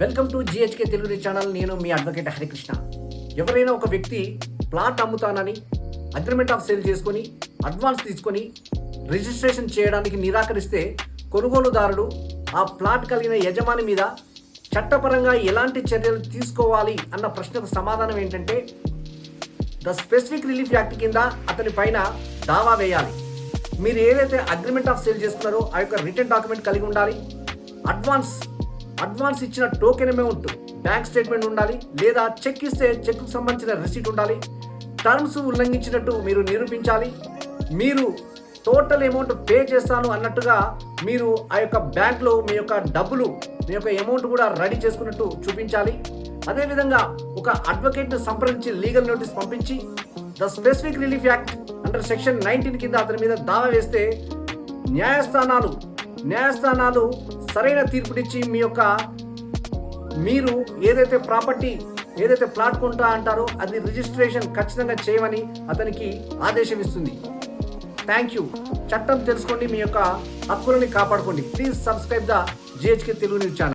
Welcome to GHK Telugu channel. నేను మీ advocate Harikrishna. ఎవరైనా ఒక వ్యక్తి ప్లాట్ అమ్ముతానని అగ్రిమెంట్ ఆఫ్ సేల్ చేసుకొని అడ్వాన్స్ తీసుకొని రిజిస్ట్రేషన్ చేయడానికి నిరాకరిస్తే కొనుగోలుదారుడు ఆ ప్లాట్ కలిగిన యజమాని మీద చట్టపరంగా ఎలాంటి చర్యలు తీసుకోవాలి అన్న ప్రశ్నకు సమాధానం ఏంటంటే ద స్పెసిఫిక్ రిలీఫ్ యాక్ట్ కింద అతని పైన దావా వేయాలి. మీరు ఏదైతే అగ్రిమెంట్ ఆఫ్ సేల్ చేస్తున్నారో ఆ యొక్క రిటర్న్ డాక్యుమెంట్ కలిగి ఉండాలి. అడ్వాన్స్ అడ్వాన్స్ ఇచ్చిన టోకెన్ అమౌంట్ బ్యాంక్ స్టేట్మెంట్ ఉండాలి లేదా చెక్ ఇస్తే చెక్కు సంబంధించిన రిసీట్ ఉండాలి. టర్మ్స్ ఉల్లంఘించినట్టు మీరు నిరూపించాలి. మీరు టోటల్ అమౌంట్ పే చేస్తాను అన్నట్టుగా మీరు ఆ యొక్క బ్యాంక్లో మీ యొక్క డబ్బులు మీ యొక్క అమౌంట్ కూడా రెడీ చేసుకున్నట్టు చూపించాలి. అదేవిధంగా ఒక అడ్వకేట్ను సంప్రదించి లీగల్ నోటీస్ పంపించి the specific relief act under section nineteen కింద అతని మీద దావా వేస్తే న్యాయస్థానాలు న్యాయస్థానాలు సరైన తీర్పునిచ్చి మీ యొక్క మీరు ఏదైతే ప్రాపర్టీ ఏదైతే ప్లాట్ కొంటా అంటారో అది రిజిస్ట్రేషన్ ఖచ్చితంగా చేయమని అతనికి ఆదేశం ఇస్తుంది థ్యాంక్ యూ. చట్టం తెలుసుకోండి మీ యొక్క హక్కులని కాపాడుకోండి. Please subscribe the GHK Telugu news channel.